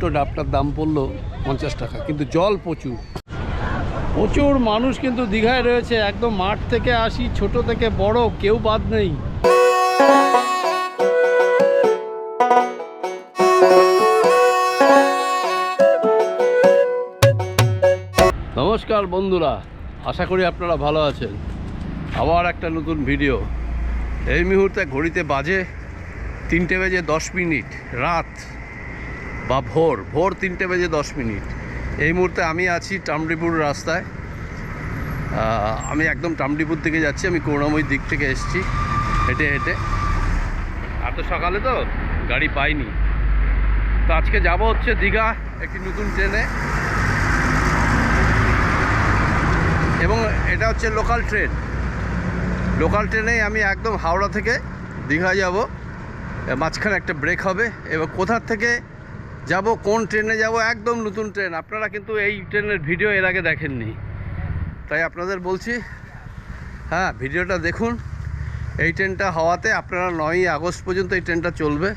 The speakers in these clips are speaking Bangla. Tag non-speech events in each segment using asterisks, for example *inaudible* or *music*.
ছোট্ট ডাবটার দাম পড়ল পঞ্চাশ টাকা, কিন্তু জল প্রচুর। প্রচুর মানুষ কিন্তু দীঘায় রয়েছে, একদম মাঠ থেকে আসি, ছোট থেকে বড়, কেউ বাদ নেই। নমস্কার বন্ধুরা, আশা করি আপনারা ভালো আছেন। আবার একটা নতুন ভিডিও। এই মুহূর্তে ঘড়িতে বাজে তিনটে বেজে দশ মিনিট, রাত। বা ভোর ভোর তিনটে বেজে দশ মিনিট। এই মুহূর্তে আমি আছি টামডিপুর রাস্তায়। আমি একদম টামডিপুর থেকে যাচ্ছি, আমি করুণাময়ীর দিক থেকে এসেছি, হেঁটে হেঁটে। এত সকালে তো গাড়ি পাইনি। তো আজকে যাব হচ্ছে দীঘা, একটি নতুন ট্রেনে। এবং এটা হচ্ছে লোকাল ট্রেন। লোকাল ট্রেনে আমি একদম হাওড়া থেকে দীঘা যাব। মাঝখানে একটা ব্রেক হবে। এবার কোথার থেকে যাব, কোন ট্রেনে যাব, একদম নতুন ট্রেন। আপনারা কিন্তু এই ট্রেনের ভিডিও এর আগে দেখেননি। তাই আপনাদের বলছি হ্যাঁ ভিডিওটা দেখুন। এই ট্রেনটা হওয়াতে আপনারা নয়ই আগস্ট পর্যন্ত এই ট্রেনটা চলবে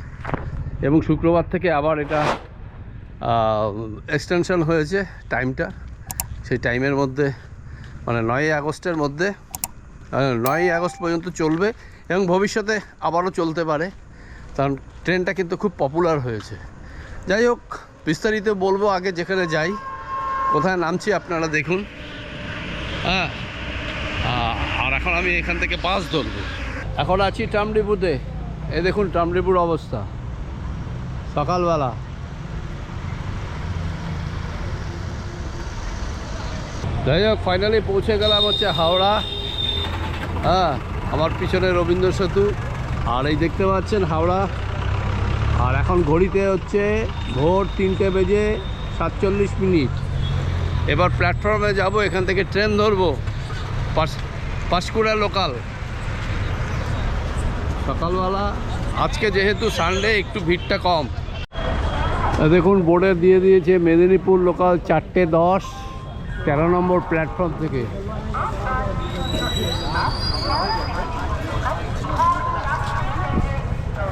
এবং শুক্রবার থেকে আবার এটা এক্সটেনশন হয়েছে টাইমটা সেই টাইমের মধ্যে মানে নয়ই আগস্টের মধ্যে নয়ই আগস্ট পর্যন্ত চলবে এবং ভবিষ্যতে আবারও চলতে পারে। কারণ ট্রেনটা কিন্তু খুব পপুলার হয়েছে। যাই হোক বিস্তারিত বলব আগে যেখানে যাই। কোথায় নামছি আপনারা দেখুন। হ্যাঁ আর এখন আমি এখান থেকে বাস ধরবো। এখন আছি টামডিপুতে। এ দেখুন টামডিপুর অবস্থা। সকালবেলা। যাই হোক ফাইনালি পৌঁছে গেলাম হচ্ছে হাওড়া। হ্যাঁ আমার পিছনে রবীন্দ্র সেতু। আর এই দেখতে পাচ্ছেন হাওড়া। আর এখন ঘড়িতে হচ্ছে ভোর তিনটে বেজে সাতচল্লিশ মিনিট। এবার প্ল্যাটফর্মে যাব, এখান থেকে ট্রেন ধরবো। পাঁচ পাঁশকুড়া লোকাল সকালবেলা, আজকে যেহেতু সানডে একটু ভিড়টা কম। দেখুন বোর্ডে দিয়ে দিয়েছে মেদিনীপুর লোকাল চারটে দশ, তেরো নম্বর প্ল্যাটফর্ম থেকে।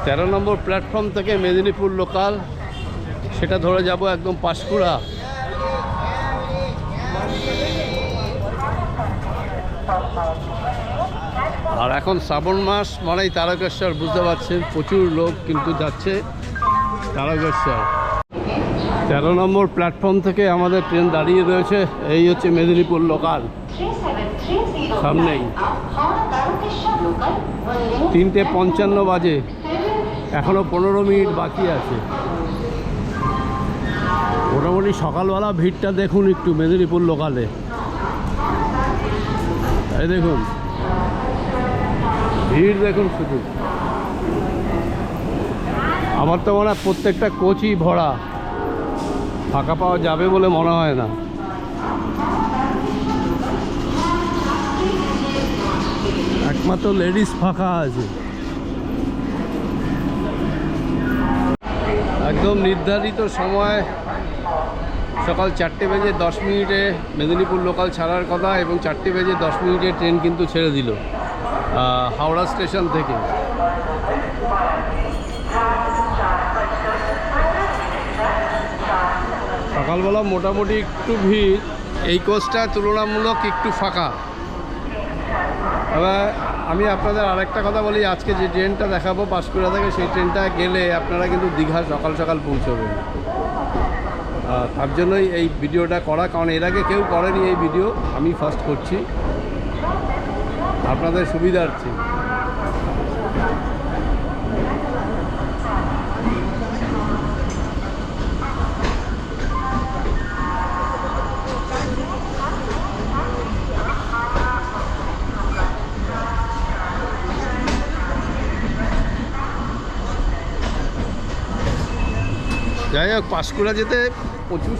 তেরো নম্বর প্ল্যাটফর্ম থেকে মেদিনীপুর লোকাল, সেটা ধরে যাব একদম পাঁশকুড়া। আর এখন শ্রাবণ মাস, মানেই তারকেশ্বর, বুঝতে পারছেন, প্রচুর লোক কিন্তু যাচ্ছে তারকেশ্বর। তেরো নম্বর প্ল্যাটফর্ম থেকে আমাদের ট্রেন দাঁড়িয়ে রয়েছে, এই হচ্ছে মেদিনীপুর লোকাল। সামনেই। তিনটে পঞ্চান্ন বাজে। এখনও পনেরো মিনিট বাকি আছে। মোটামুটি সকালবেলা ভিড়টা দেখুন একটু মেদিনীপুর লোকালে। এই দেখুন। ভিড় দেখুন শুধু। আমার তো মনে হয় প্রত্যেকটা কোচই ভরা। ফাঁকা পাওয়া যাবে বলে মনে হয় না। একমাত্র লেডিস ফাঁকা আছে। একদম নির্ধারিত সময় সকাল চারটে বেজে দশ মিনিটে মেদিনীপুর লোকাল ছাড়ার কথা এবং চারটে বেজে দশ মিনিটে ট্রেন কিন্তু ছেড়ে দিল হাওড়া স্টেশন থেকে। সকালবেলা মোটামুটি একটু ভিড়, এই কোচটা তুলনামূলক একটু ফাঁকা। এবার আমি আপনাদের আরেকটা কথা বলি, আজকে যে ট্রেনটা দেখাবো পাঁশকুড়া থেকে, সেই ট্রেনটা গেলে আপনারা কিন্তু দীঘা সকাল সকাল পৌঁছবেন। তার জন্যই এই ভিডিওটা করা, কারণ এর আগে কেউ করেনি এই ভিডিও, আমি ফার্স্ট করছি। আপনাদের সুবিধার্থে। যাই হোক, পাঁশকুড়া যেতে প্রচুর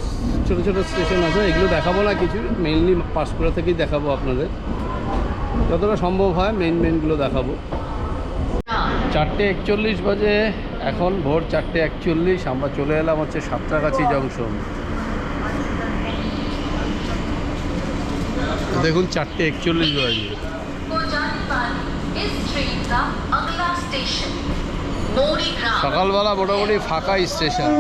ছোটো ছোটো স্টেশন আছে, এগুলো দেখাবো না কিছু মেনলি পাঁশকুড়া থেকেই দেখাবো আপনাদের। যতটা সম্ভব হয় মেন মেনগুলো দেখাবো। চারটে একচল্লিশ বাজে, এখন ভোর চারটে একচল্লিশ, আমরা চলে এলাম হচ্ছে সাঁতরাগাছি জংশন। দেখুন, চারটে একচল্লিশ বাজে। সকালবেলা মোটামুটি ফাঁকা স্টেশন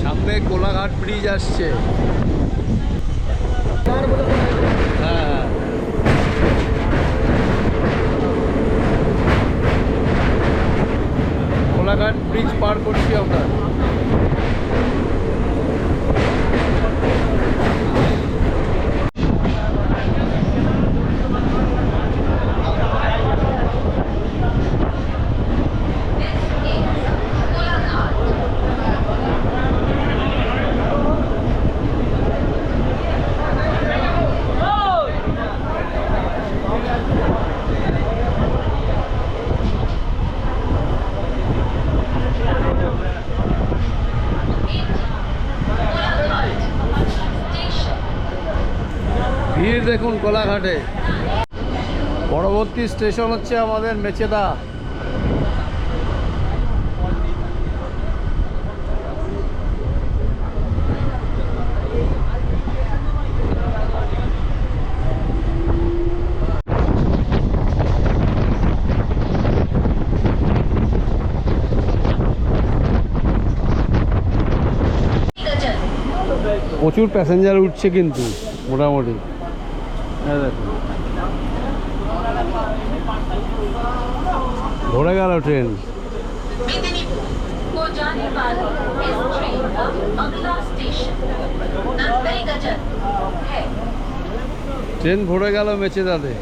সামনে কোলাঘাট ব্রিজ আসছে। কোলাঘাটে। পরবর্তী স্টেশন হচ্ছে আমাদের মেচেদা। প্রচুর প্যাসেঞ্জার উঠছে কিন্তু মোটামুটি। ভরে গেল ট্রেন ট্রেন ভরে গেল মেচে দাদে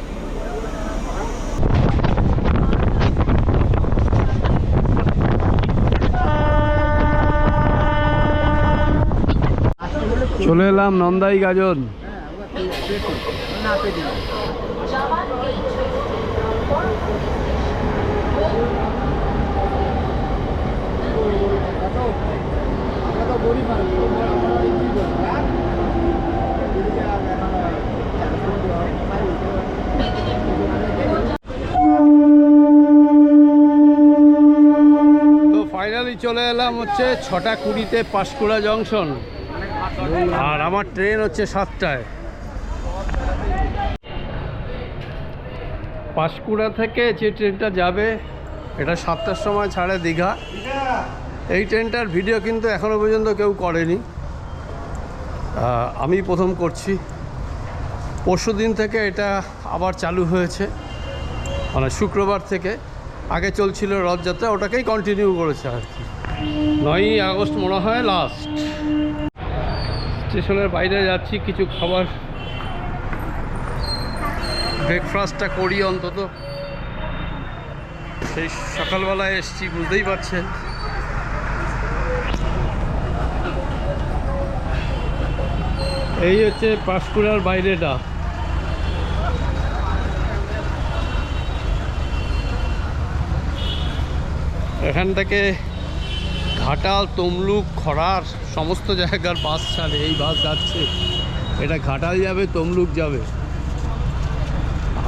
চলে এলাম নন্দাই গাজন না পেরিয়ে চলে এলাম হচ্ছে ছটা কুড়িতে পাঁশকুড়া জংশন আর আমার ট্রেন হচ্ছে সাতটায়। পাঁশকুড়া থেকে যে ট্রেনটা যাবে, এটা সাতটার সময় ছাড়ে দীঘা। এই ট্রেনটার ভিডিও কিন্তু এখনও পর্যন্ত কেউ করেনি। আমি প্রথম করছি। পরশু দিন থেকে এটা আবার চালু হয়েছে মানে শুক্রবার থেকে। আগে চলছিল রথযাত্রা, ওটাকেই কন্টিনিউ করেছে আর কি। নয়ই আগস্ট মনে হয় লাস্ট স্টেশনের বাইরে যাচ্ছি, কিছু খাবার ব্রেকফাস্টটা করি অন্তত। সেই সকালবেলায় এসছি, বুঝতেই পারছেন। এই হচ্ছে পাঁশকুড়ার বাইরেটা। এখান থেকে ঘাটাল, তমলুক খরার সমস্ত জায়গার বাস ছাড়ে এই বাস যাচ্ছে। এটা ঘাটাল যাবে, তমলুক যাবে।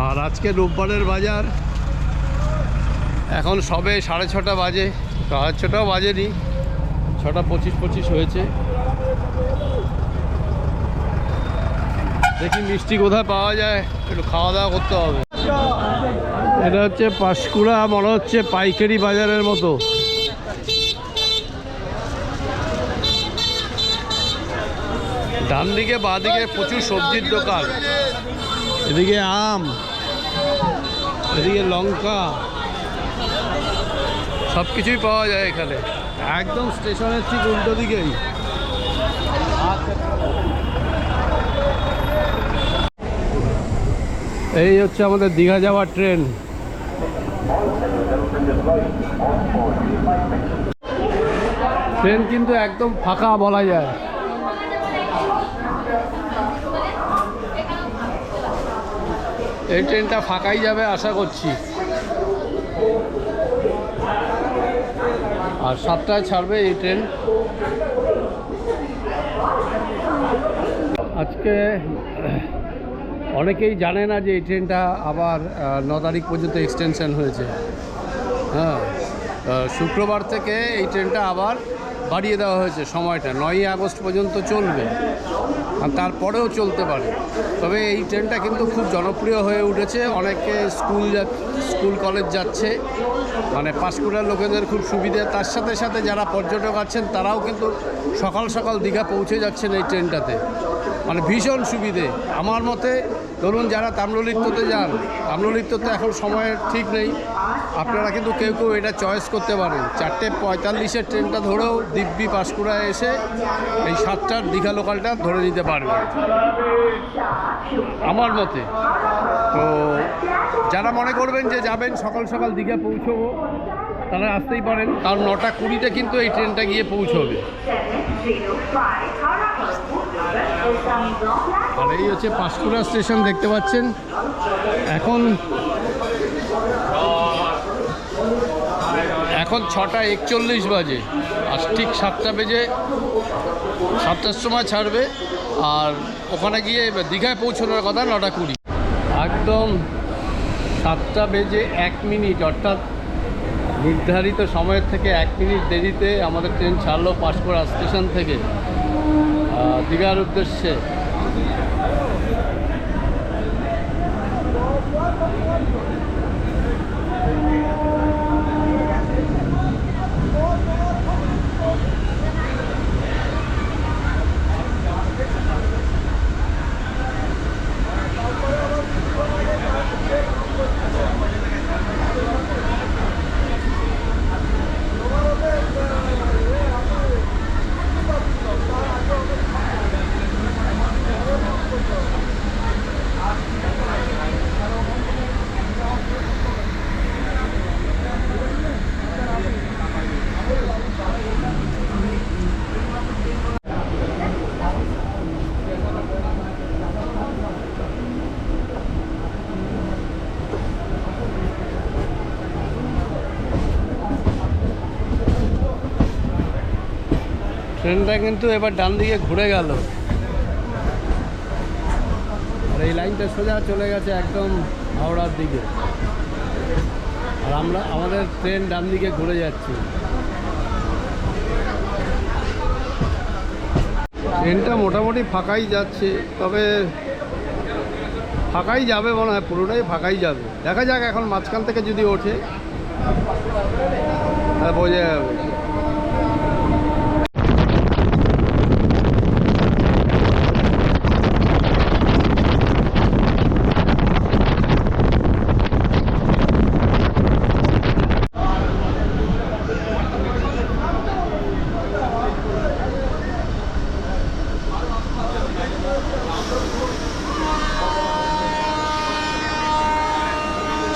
আর আজকে রোববারের বাজার। এখন সবে সাড়ে ছটা বাজে। সাড়ে ছটাও বাজেনি। ছটা পঁচিশ পঁচিশ হয়েছে। দেখি মিষ্টি কোথায় পাওয়া যায়। একটু খাওয়া দাওয়া করতে হবে। এটা হচ্ছে পাঁশকুড়া, মনে হচ্ছে পাইকারি বাজারের মতো। ডান দিকে বাঁ দিকে প্রচুর সবজির দোকান। এদিকে আম এদিকে লঙ্কা। সব কিছুই পাওয়া যায় এখানে। একদম স্টেশনের ঠিক উল্টো দিকেই। এই হচ্ছে আমাদের দীঘা যাওয়ার ট্রেন। ট্রেন কিন্তু একদম ফাঁকা বলা যায়। এই ট্রেনটা ফাঁকাই যাবে আশা করছি। আর সাতটায় ছাড়বে এই ট্রেন আজকে, অনেকেই জানে না যে এই ট্রেনটা আবার ন তারিখ পর্যন্ত এক্সটেনশন হয়েছে। হ্যাঁ। শুক্রবার থেকে এই ট্রেনটা আবার বাড়িয়ে দেওয়া হয়েছে সময়টা। নয়ই আগস্ট পর্যন্ত চলবে আর তারপরেও চলতে পারে। তবে এই ট্রেনটা কিন্তু খুব জনপ্রিয় হয়ে উঠেছে। অনেকে স্কুল স্কুল কলেজ যাচ্ছে। মানে পাঁশকুড়ার লোকেদের খুব সুবিধে। তার সাথে সাথে যারা পর্যটক আছেন, তারাও কিন্তু সকাল সকাল দীঘা পৌঁছে যাচ্ছেন এই ট্রেনটাতে। মানে ভীষণ সুবিধে। আমার মতে, ধরুন যারা তাম্রলিপ্ততে যান, তাম্রলিপ্ততে এখন সময়ের ঠিক নেই। আপনারা কিন্তু কেউ কেউ এটা চয়েস করতে পারেন। চারটে পঁয়তাল্লিশের ট্রেনটা ধরেও দিব্যি পাঁশকুড়ায় এসে এই সাতটার দীঘা লোকালটা ধরে নিতে পারবেন আমার মতে। তো যারা মনে করবেন যে যাবেন, সকাল সকাল দীঘা পৌঁছবো, তারা আসতেই পারেন। কারণ নটা কুড়িতে কিন্তু এই ট্রেনটা গিয়ে পৌঁছবে। আর এই হচ্ছে পাঁশকুড়া স্টেশন দেখতে পাচ্ছেন। এখন এখন ছটা একচল্লিশ বাজে। আর ঠিক সাতটা বেজে সাতটার সময় ছাড়বে। আর ওখানে গিয়ে দীঘায় পৌঁছানোর কথা নটা কুড়ি। একদম সাতটা বেজে এক মিনিট, অর্থাৎ নির্ধারিত সময়ের থেকে এক মিনিট দেরিতে আমাদের ট্রেন ছাড়লো পাঁশকুড়া স্টেশন থেকে। দীঘার উদ্দেশ্যে। ট্রেনটা কিন্তু এবার ডান দিকে ঘুরে গেল। আর এই লাইনটা সোজা চলে গেছে একদম হাওড়ার দিকে। আর আমরা, আমাদের ট্রেন ডান দিকে ঘুরে যাচ্ছি। ট্রেনটা মোটামুটি ফাঁকাই যাচ্ছে, তবে ফাঁকাই যাবে মনে হয়, পুরোটাই ফাঁকাই যাবে। দেখা যাক এখন মাঝখান থেকে যদি ওঠে বোঝা যাবে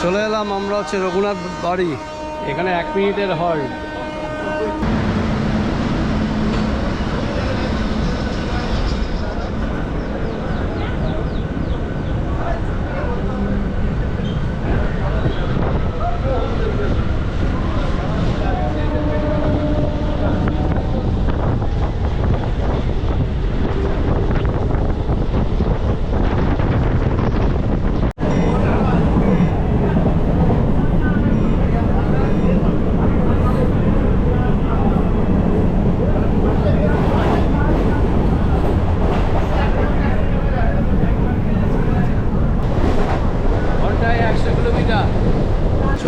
চলে এলাম আমরা হচ্ছে রঘুনাথ বাড়ি। এখানে এক মিনিটের হয়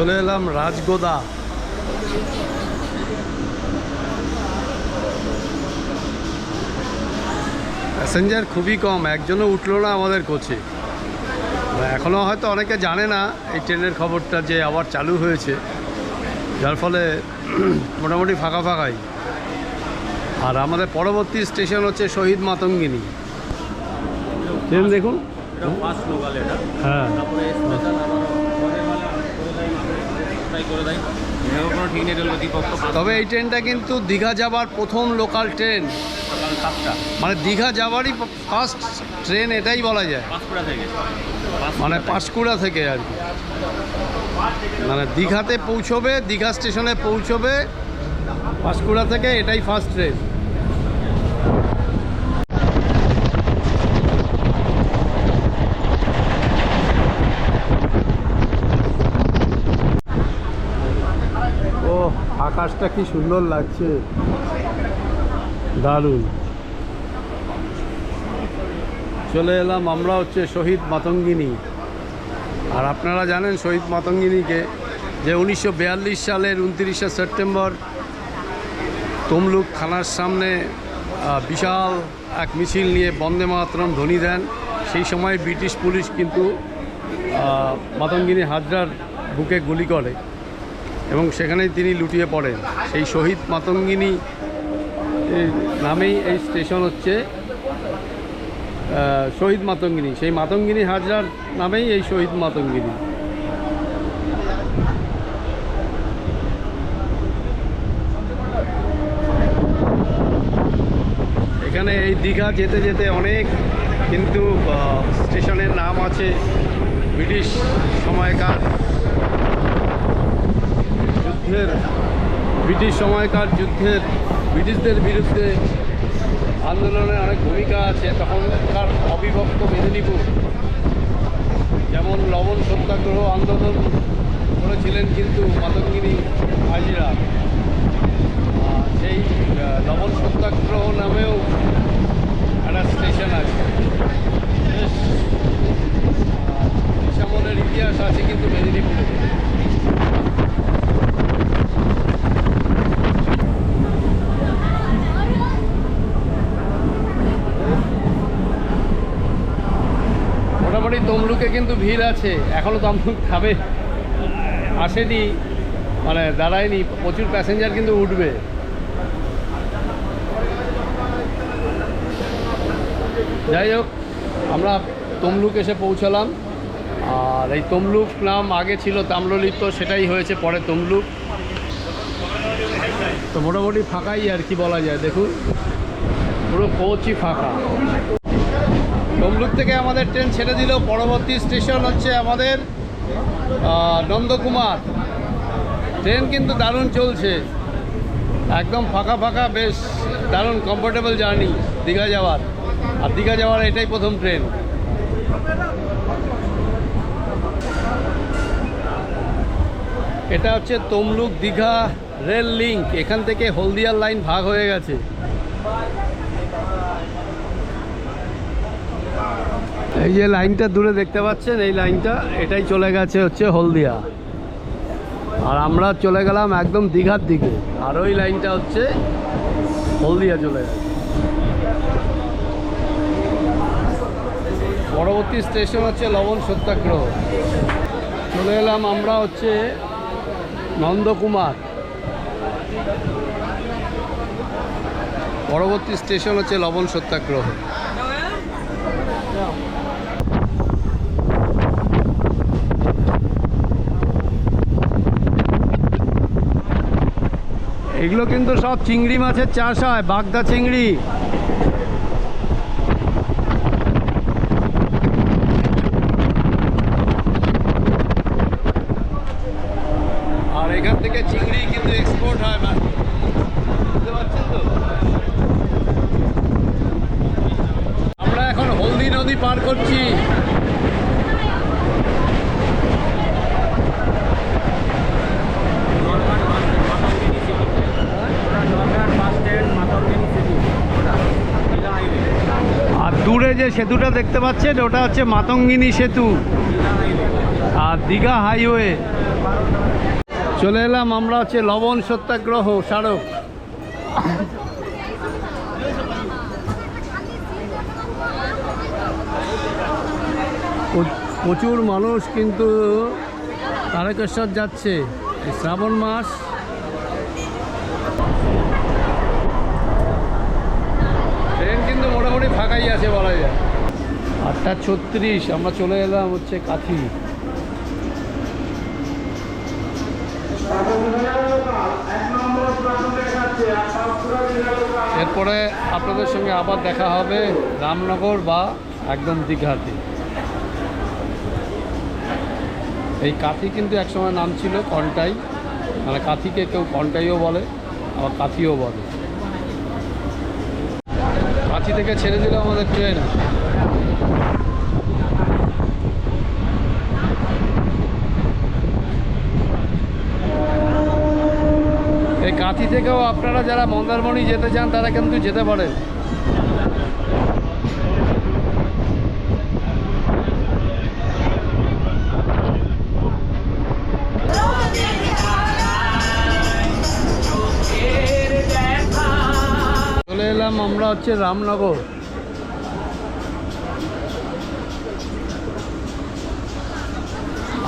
চলে এলাম রাজগোদা। প্যাসেঞ্জার খুবই কম একজনও উঠল না আমাদের কোচে। এখনও হয়তো অনেকে জানে না এই ট্রেনের খবরটা যে আবার চালু হয়েছে। যার ফলে *clears throat* মোটামুটি ফাঁকা ফাঁকাই। আর আমাদের পরবর্তী স্টেশন হচ্ছে শহীদ মাতঙ্গিনী। ট্রেন দেখুন। হ্যাঁ তারপরে স্পেশাল আবার পরে মানে করে দেয় ট্রাই করে দেয়। এরকম কোনো ঠিক নেই রেলগতি তবে এই ট্রেনটা কিন্তু দীঘা যাবার প্রথম লোকাল ট্রেন সকাল সাতটা। মানে দীঘা যাবারই ফার্স্ট ট্রেন এটাই বলা যায়। থেকে। মানে পাঁশকুড়া থেকে আর কি। মানে দীঘাতে পৌঁছবে দীঘা স্টেশনে পৌঁছবে পাঁশকুড়া থেকে এটাই ফার্স্ট ট্রেন আকাশটা কি সুন্দর লাগছে? দারুণ। চলে এলাম আমরা হচ্ছে শহীদ মাতঙ্গিনী। আর আপনারা জানেন শহীদ মাতঙ্গিনীকে যে উনিশশো বিয়াল্লিশ সালের উনত্রিশে সেপ্টেম্বর তমলুক থানার সামনে বিশাল এক মিছিল নিয়ে বন্দে মাতরম ধ্বনি দেন। সেই সময় ব্রিটিশ পুলিশ কিন্তু মাতঙ্গিনী হাজরার বুকে গুলি করে। এবং সেখানেই তিনি লুটিয়ে পড়েন। সেই শহীদ মাতঙ্গিনী নামেই এই স্টেশন হচ্ছে শহীদ মাতঙ্গিনী। সেই মাতঙ্গিনী হাজরার নামেই এই শহীদ মাতঙ্গিনী। এখানে এই দীঘা যেতে যেতে অনেক কিন্তু স্টেশনের নাম আছে ব্রিটিশ সময়কার। যুদ্ধের ব্রিটিশ সময়কার যুদ্ধের, ব্রিটিশদের বিরুদ্ধে আন্দোলনের অনেক ভূমিকা আছে। তখনকার অবিভক্ত মেদিনীপুর, যেমন লবণ সত্যাগ্রহ আন্দোলন করেছিলেন কিন্তু মাতঙ্গিনী হাজিরা সেই লবণ সত্যাগ্রহ নামেও একটা স্টেশন আছে। বেশ ইতিহাস আছে কিন্তু মেদিনীপুরে। তমলুকে কিন্তু ভিড় আছে এখনও তমলুক খাবে। আসেনি মানে দাঁড়ায়নি, প্রচুর প্যাসেঞ্জার কিন্তু উঠবে। যাই হোক, আমরা তমলুক এসে পৌঁছালাম। আর এই তমলুক নাম আগে ছিল তাম্রলিপ্ত, সেটাই হয়েছে পরে তমলুক। তো মোটামুটি ফাঁকাই আর কি বলা যায়, দেখুন। পুরো কোচই ফাঁকা। তমলুক থেকে আমাদের ট্রেন ছেড়ে দিল। পরবর্তী স্টেশন হচ্ছে আমাদের নন্দকুমার। ট্রেন কিন্তু দারুণ চলছে। একদম ফাঁকা ফাঁকা, বেশ দারুণ কমফোর্টেবল জার্নি দীঘা যাওয়ার। আর দীঘা যাওয়ার এটাই প্রথম ট্রেন। এটা হচ্ছে তমলুক দীঘা রেল লিঙ্ক এখান থেকে হলদিয়ার লাইন ভাগ হয়ে গেছে। এই যে লাইনটা দূরে দেখতে পাচ্ছেন, এই লাইনটা, এটাই চলে গেছে হচ্ছে হলদিয়া। আর আমরা চলে গেলাম একদম দীঘার দিকে, আর ওই লাইনটা হচ্ছে হলদিয়া চলে গেছে। পরবর্তী স্টেশন হচ্ছে লবণ সত্যাগ্রহ। চলে এলাম আমরা হচ্ছে নন্দকুমার। পরবর্তী স্টেশন হচ্ছে লবণ সত্যাগ্রহ। এগুলো কিন্তু সব চিংড়ি মাছের চাষ হয়, বাগদা চিংড়ি। আর এখান থেকে চিংড়ি কিন্তু এক্সপোর্ট হয় বুঝতে পারছেন তো? আমরা এখন হলদি নদী পার করছি আর দূরে যে সেতুটা দেখতে পাচ্ছেন, ওটা হচ্ছে মাতঙ্গিনী সেতু, আর দীঘা হাইওয়ে। চলে এলাম আমরা হচ্ছে লবণ সত্যাগ্রহ, স্মারক। প্রচুর মানুষ কিন্তু তারকেশ্বর যাচ্ছে শ্রাবণ মাস। ট্রেন কিন্তু মোটামুটি ফাঁকাই আছে বলা যায়। আটটা ছত্রিশ, আমরা চলে এলাম হচ্ছে কাথি। এরপরে আপনাদের সঙ্গে আবার দেখা হবে রামনগর বা একদম দীঘাতে। এই কাথি কিন্তু একসময় নাম ছিল কন্টাই মানে কাথিকে কেউ কন্টাইও বলে, আবার কাথিও বলে। কাঁচি থেকে ছেড়ে দিল আমাদের ট্রেন এই কাঁথি থেকেও আপনারা যারা মন্দারমণি যেতে চান, তারা কিন্তু যেতে পারেন। চলে এলাম আমরা হচ্ছে রামনগর।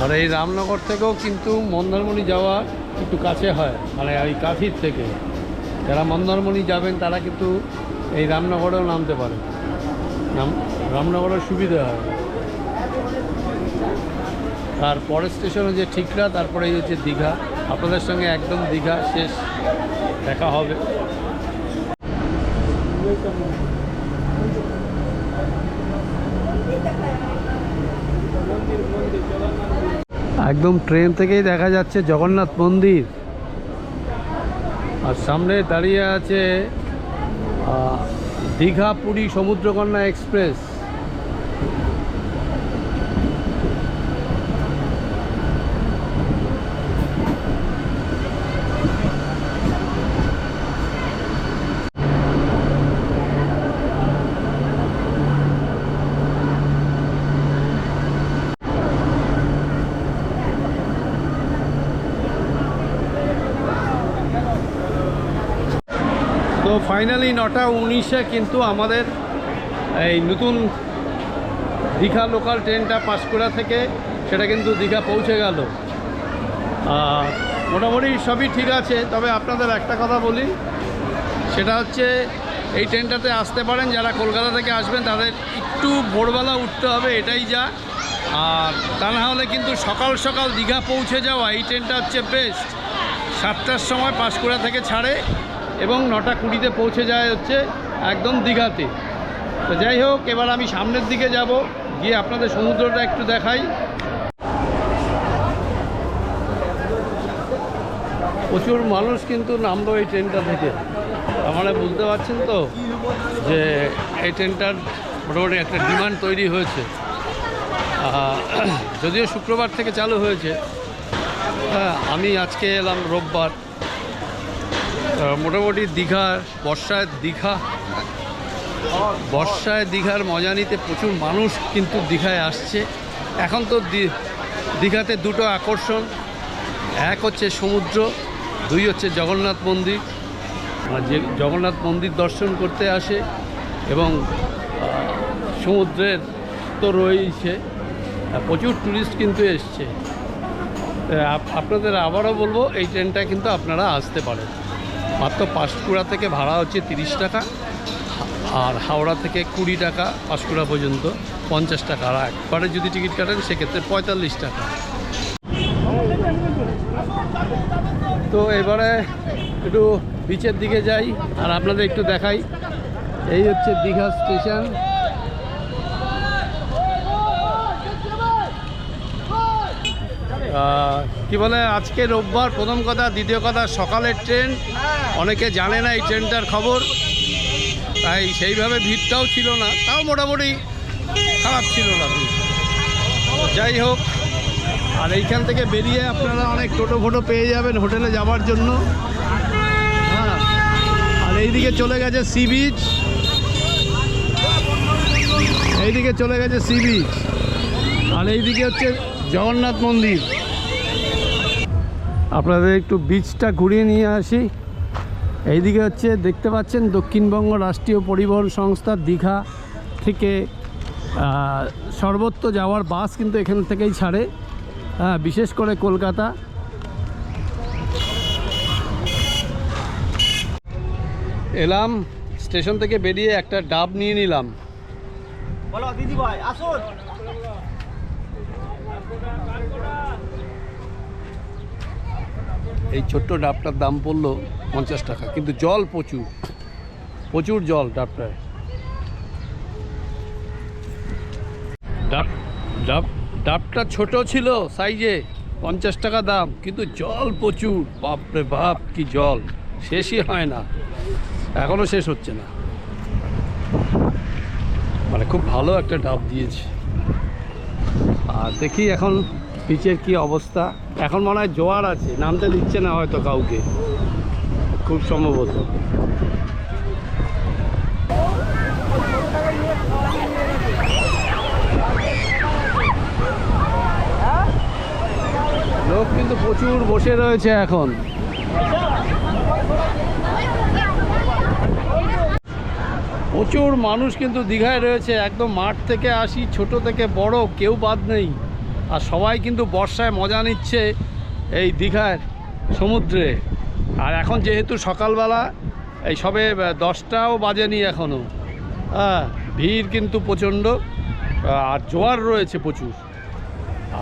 আর এই রামনগর থেকেও কিন্তু মন্দারমণি যাওয়া একটু কাছে হয় মানে এই কাঁথির থেকে। যারা মন্দারমণি যাবেন, তারা কিন্তু এই রামনগরেও নামতে পারে। নাম, রামনগরের সুবিধা হয়। আর পরের স্টেশনে যে ঠিকরা, তারপরে হচ্ছে দীঘা। আপনাদের সঙ্গে একদম দীঘা শেষ দেখা হবে। একদম ট্রেন থেকেই দেখা যাচ্ছে জগন্নাথ মন্দির। আর সামনে দাঁড়িয়ে আছে দীঘা পুরী সমুদ্রকন্যা এক্সপ্রেস। তো ফাইনালি নটা উনিশে কিন্তু আমাদের এই নতুন দীঘা লোকাল ট্রেনটা পাঁশকুড়া থেকে সেটা কিন্তু দীঘা পৌঁছে গেল। মোটামুটি সবই ঠিক আছে, তবে আপনাদের একটা কথা বলি, সেটা হচ্ছে এই ট্রেনটাতে আসতে পারেন, যারা কলকাতা থেকে আসবেন তাদের একটু ভোরবেলা উঠতে হবে, এটাই যা। আর তা না হলে কিন্তু সকাল সকাল দীঘা পৌঁছে যাওয়া, এই ট্রেনটা হচ্ছে বেস্ট সাতটার সময় পাঁশকুড়া থেকে ছাড়ে এবং নটা কুড়িতে পৌঁছে যায় হচ্ছে একদম দীঘাতে। তো যাই হোক, এবার আমি সামনের দিকে যাব, গিয়ে আপনাদের সমুদ্রটা একটু দেখাই। প্রচুর মানুষ কিন্তু নামলো এই ট্রেনটা থেকে। আমরা বুঝতে পারছেন তো যে এই ট্রেনটার মোটামুটি একটা ডিমান্ড তৈরি হয়েছে। যদিও শুক্রবার থেকে চালু হয়েছে। হ্যাঁ আমি আজকে এলাম রোববার। মোটামুটি দীঘার বর্ষায় দীঘা। বর্ষায় দীঘার মজা নিতে প্রচুর মানুষ কিন্তু দীঘায় আসছে। এখন তো দীঘাতে দুটো আকর্ষণ। এক হচ্ছে সমুদ্র, দুই হচ্ছে জগন্নাথ মন্দির। যে জগন্নাথ মন্দির দর্শন করতে আসে এবং সমুদ্রের তো রয়েছে প্রচুর ট্যুরিস্ট কিন্তু এসছে। আপ- আপনাদের আবারও বলব, এই ট্রেনটা কিন্তু আপনারা আসতে পারেন। মাত্র পাঁশকুড়া থেকে ভাড়া হচ্ছে তিরিশ টাকা, আর হাওড়া থেকে কুড়ি টাকা, পাঁশকুড়া পর্যন্ত পঞ্চাশ টাকা। আর একবারে যদি টিকিট কাটেন, সেক্ষেত্রে পঁয়তাল্লিশ টাকা। তো এবারে একটু বিচের দিকে যাই, আর আপনাদের একটু দেখাই। এই হচ্ছে দীঘা স্টেশন। কি বলে, আজকে রোববার, প্রথম কথা, দ্বিতীয় কথা, সকালের ট্রেন। অনেকে জানে না এই ট্রেনটার খবর। তাই সেইভাবে ভিড়টাও ছিল না, তাও মোটামুটি খারাপ ছিল না যাই হোক, আর এইখান থেকে বেরিয়ে আপনারা অনেক টোটো ফোটো পেয়ে যাবেন হোটেলে যাওয়ার জন্য। হ্যাঁ আর এইদিকে চলে গেছে সি বিচ। এইদিকে চলে গেছে সি বিচ। আর এইদিকে হচ্ছে জগন্নাথ মন্দির। আপনাদের একটু বিচটা ঘুরিয়ে নিয়ে আসি। এইদিকে হচ্ছে দেখতে পাচ্ছেন দক্ষিণবঙ্গ রাষ্ট্রীয় পরিবহন সংস্থা দীঘা থেকে সর্বত্র যাওয়ার বাস কিন্তু এখান থেকেই ছাড়ে হ্যাঁ বিশেষ করে কলকাতা। এলাম, স্টেশন থেকে বেরিয়ে একটা ডাব নিয়ে নিলাম। বলো দিদি ভাই আসুন। এই ছোট্ট ডাবটার দাম পড়ল পঞ্চাশ টাকা, কিন্তু জল প্রচুর প্রচুর জল ডাবটায়। ডাব ডাব, ডাবটা ছোট ছিল সাইজে পঞ্চাশ টাকা দাম, কিন্তু জল প্রচুর, বাপরে বাপ, কি জল, শেষই হয় না এখনও শেষ হচ্ছে না। মানে খুব ভালো একটা ডাব দিয়েছে। আর দেখি এখন পিচের কি অবস্থা? এখন মনে হয় জোয়ার আছে, নামতে দিচ্ছে না হয়তো কাউকে। খুব সম্ভবত। লোক কিন্তু প্রচুর বসে রয়েছে এখন। প্রচুর মানুষ কিন্তু দীঘায় রয়েছে, একদম মাঠ থেকে আসি, ছোট থেকে বড়, কেউ বাদ নেই। আর সবাই কিন্তু বর্ষায় মজা নিচ্ছে এই দীঘার সমুদ্রে। আর এখন যেহেতু সকালবেলা, এই সবে দশটাও বাজেনি এখনও হ্যাঁ ভিড় কিন্তু প্রচণ্ড আর জোয়ার রয়েছে প্রচুর।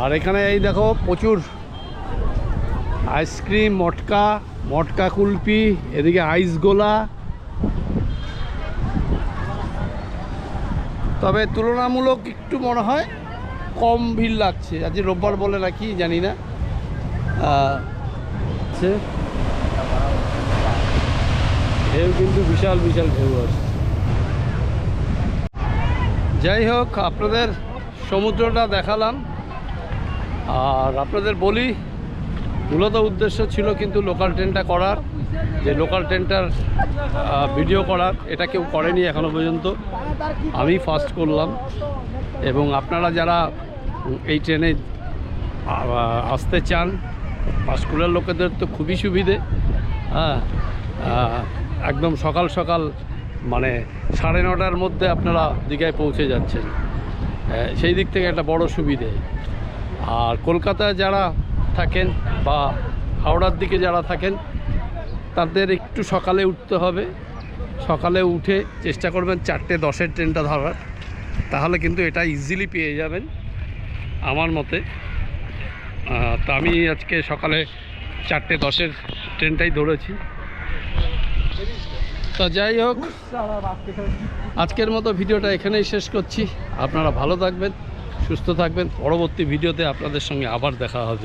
আর এখানে এই দেখো প্রচুর আইসক্রিম, মটকা মটকা কুলপি, এদিকে আইস গোলা। তবে তুলনামূলক একটু মনে হয় কম ভিড় লাগছে। আজ রোববার বলে নাকি জানি না। ঢেউ কিন্তু বিশাল বিশাল ঢেউ আছে। যাই হোক আপনাদের সমুদ্রটা দেখালাম। আর আপনাদের বলি মূলত উদ্দেশ্য ছিল কিন্তু লোকাল ট্রেনটা করার। যে লোকাল ট্রেনটার ভিডিও করার এটা কেউ করেনি এখনও পর্যন্ত। আমি ফার্স্ট করলাম। এবং আপনারা যারা এই ট্রেনে আসতে চান পাঁশকুড়ার লোকেদের তো খুবই সুবিধে। হ্যাঁ একদম সকাল সকাল মানে সাড়ে নটার মধ্যে আপনারা দীঘায় পৌঁছে যাচ্ছেন। সেই দিক থেকে একটা বড় সুবিধে। আর কলকাতায় যারা থাকেন বা হাওড়ার দিকে যারা থাকেন তাদের একটু সকালে উঠতে হবে। সকালে উঠে চেষ্টা করবেন চারটে দশের ট্রেনটা ধরার। তাহলে কিন্তু এটা ইজিলি পেয়ে যাবেন, আমার মতে। তা আমি আজকে সকালে চারটে দশের ট্রেনটাই ধরেছি। তো যাই হোক, আজকের মতো ভিডিওটা এখানেই শেষ করছি। আপনারা ভালো থাকবেন, সুস্থ থাকবেন। পরবর্তী ভিডিওতে আপনাদের সঙ্গে আবার দেখা হবে।